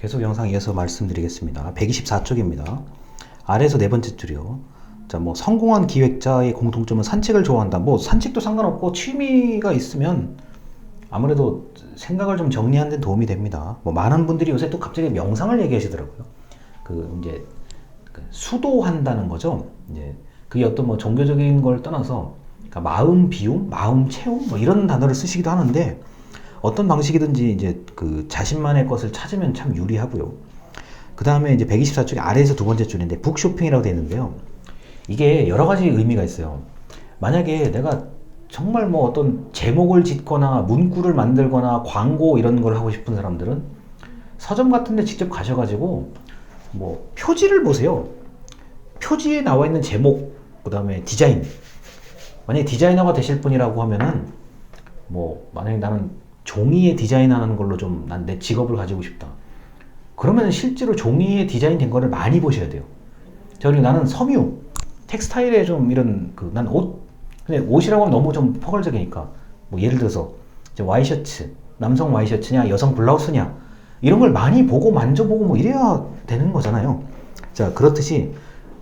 계속 영상 이어서 말씀드리겠습니다. 124쪽입니다. 아래에서 네 번째 줄이요. 자, 뭐 성공한 기획자의 공통점은 산책을 좋아한다. 뭐 산책도 상관없고 취미가 있으면 아무래도 생각을 좀 정리하는 데 도움이 됩니다. 뭐 많은 분들이 요새 또 갑자기 명상을 얘기하시더라고요. 그 이제 그 수도한다는 거죠. 이제 그게 어떤 뭐 종교적인 걸 떠나서 그러니까 마음 비움, 마음 채움 뭐 이런 단어를 쓰시기도 하는데 어떤 방식이든지 이제 그 자신만의 것을 찾으면 참 유리하고요. 그 다음에 이제 124쪽의 아래에서 두 번째 줄인데 북쇼핑이라고 되어 있는데요. 이게 여러 가지 의미가 있어요. 만약에 내가 정말 뭐 어떤 제목을 짓거나 문구를 만들거나 광고 이런 걸 하고 싶은 사람들은 서점 같은 데 직접 가셔가지고 뭐 표지를 보세요. 표지에 나와 있는 제목, 그 다음에 디자인. 만약에 디자이너가 되실 분이라고 하면은 뭐 만약에 나는 종이에 디자인하는 걸로 좀 난 내 직업을 가지고 싶다. 그러면 실제로 종이에 디자인된 거를 많이 보셔야 돼요. 자, 그리고 나는 섬유, 텍스타일에 좀 이런 그 난 옷, 근데 옷이라고 하면 너무 좀 포괄적이니까 뭐 예를 들어서 이제 와이셔츠, 남성 와이셔츠냐, 여성 블라우스냐 이런 걸 많이 보고 만져보고 뭐 이래야 되는 거잖아요. 자, 그렇듯이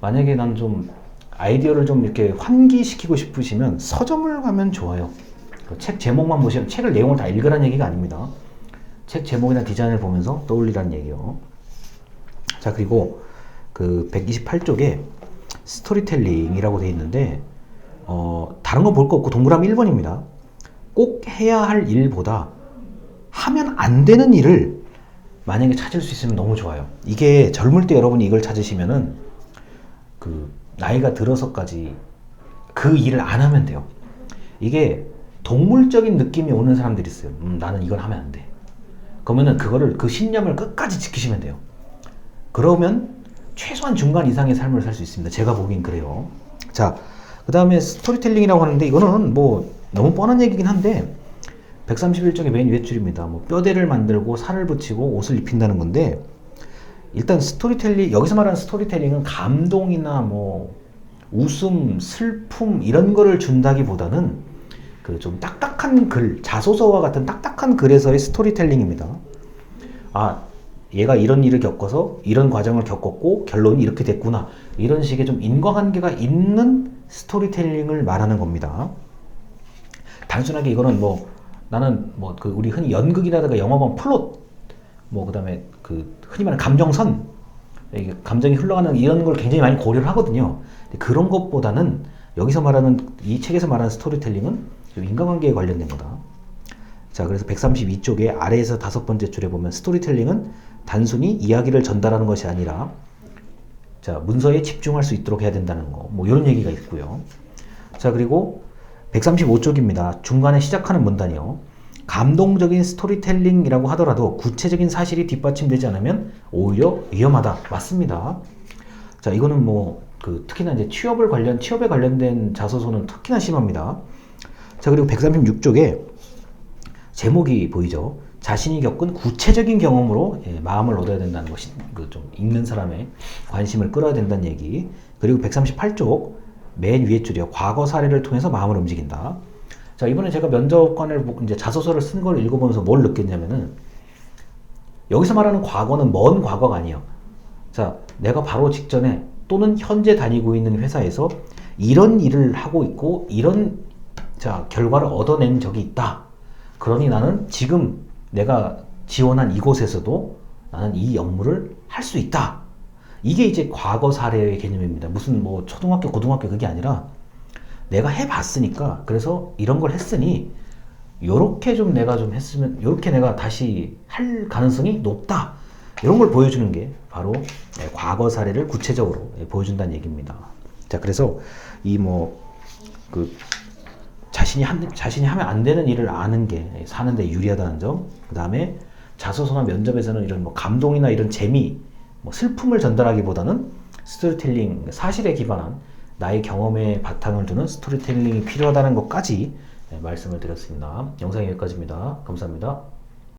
만약에 난 좀 아이디어를 좀 이렇게 환기시키고 싶으시면 서점을 가면 좋아요. 그책 제목만 보시면 책을 내용을 다 읽으라는 얘기가 아닙니다. 책 제목이나 디자인을 보면서 떠올리라는 얘기요. 자, 그리고 그 128쪽에 스토리텔링이라고 되어 있는데 어, 다른 건 볼 거 없고 동그라미 1번입니다. 꼭 해야 할 일보다 하면 안 되는 일을 만약에 찾을 수 있으면 너무 좋아요. 이게 젊을 때 여러분이 이걸 찾으시면은 그 나이가 들어서까지 그 일을 안 하면 돼요. 이게 동물적인 느낌이 오는 사람들이 있어요. 음, 나는 이걸 하면 안 돼. 그러면은 그거를 그 신념을 끝까지 지키시면 돼요. 그러면 최소한 중간 이상의 삶을 살 수 있습니다. 제가 보기엔 그래요. 자, 그 다음에 스토리텔링이라고 하는데 이거는 뭐 너무 뻔한 얘기긴 한데 131쪽의 맨 위에 줄입니다. 뭐 뼈대를 만들고 살을 붙이고 옷을 입힌다는 건데 일단 스토리텔링 여기서 말하는 스토리텔링은 감동이나 뭐 웃음, 슬픔 이런 거를 준다기보다는 그 좀 딱딱한 글, 자소서와 같은 딱딱한 글에서의 스토리텔링입니다. 아, 얘가 이런 일을 겪어서 이런 과정을 겪었고 결론이 이렇게 됐구나. 이런 식의 좀 인과관계가 있는 스토리텔링을 말하는 겁니다. 단순하게 이거는 뭐 나는 뭐 그 우리 흔히 연극이라든가 영화 보면 플롯 뭐 그다음에 그 흔히 말하는 감정선 감정이 흘러가는 이런 걸 굉장히 많이 고려를 하거든요. 그런 것보다는 여기서 말하는 이 책에서 말하는 스토리텔링은 좀 인간관계에 관련된 거다. 자, 그래서 132쪽에 아래에서 다섯 번째 줄에 보면 스토리텔링은 단순히 이야기를 전달하는 것이 아니라 자, 문서에 집중할 수 있도록 해야 된다는 거. 뭐 이런 얘기가 있고요. 자, 그리고 135쪽입니다. 중간에 시작하는 문단이요. 감동적인 스토리텔링이라고 하더라도 구체적인 사실이 뒷받침되지 않으면 오히려 위험하다. 맞습니다. 자, 이거는 뭐, 그, 특히나 이제 취업을 관련, 취업에 관련된 자소서는 특히나 심합니다. 자, 그리고 136쪽에 제목이 보이죠. 자신이 겪은 구체적인 경험으로 예, 마음을 얻어야 된다는 것이, 그 좀 읽는 사람의 관심을 끌어야 된다는 얘기. 그리고 138쪽 맨 위에 줄이요. 과거 사례를 통해서 마음을 움직인다. 자, 이번에 제가 면접관을 이제 자소서를 쓴 걸 읽어보면서 뭘 느꼈냐면은 여기서 말하는 과거는 먼 과거가 아니에요. 자, 내가 바로 직전에 또는 현재 다니고 있는 회사에서 이런 일을 하고 있고 이런 자, 결과를 얻어낸 적이 있다. 그러니 나는 지금 내가 지원한 이곳에서도 나는 이 업무를 할 수 있다. 이게 이제 과거 사례의 개념입니다. 무슨 뭐 초등학교, 고등학교 그게 아니라 내가 해봤으니까 그래서 이런 걸 했으니 요렇게 좀 내가 좀 했으면 요렇게 내가 다시 할 가능성이 높다. 이런 걸 보여주는 게 바로 네, 과거 사례를 구체적으로 예, 보여준다는 얘기입니다. 자, 그래서 이 뭐그 자신이 한, 자신이 하면 안 되는 일을 아는 게 사는데 유리하다는 점. 그 다음에 자소서나 면접에서는 이런 뭐 감동이나 이런 재미, 뭐 슬픔을 전달하기보다는 스토리텔링, 사실에 기반한 나의 경험에 바탕을 두는 스토리텔링이 필요하다는 것까지 네, 말씀을 드렸습니다. 영상이 여기까지입니다. 감사합니다.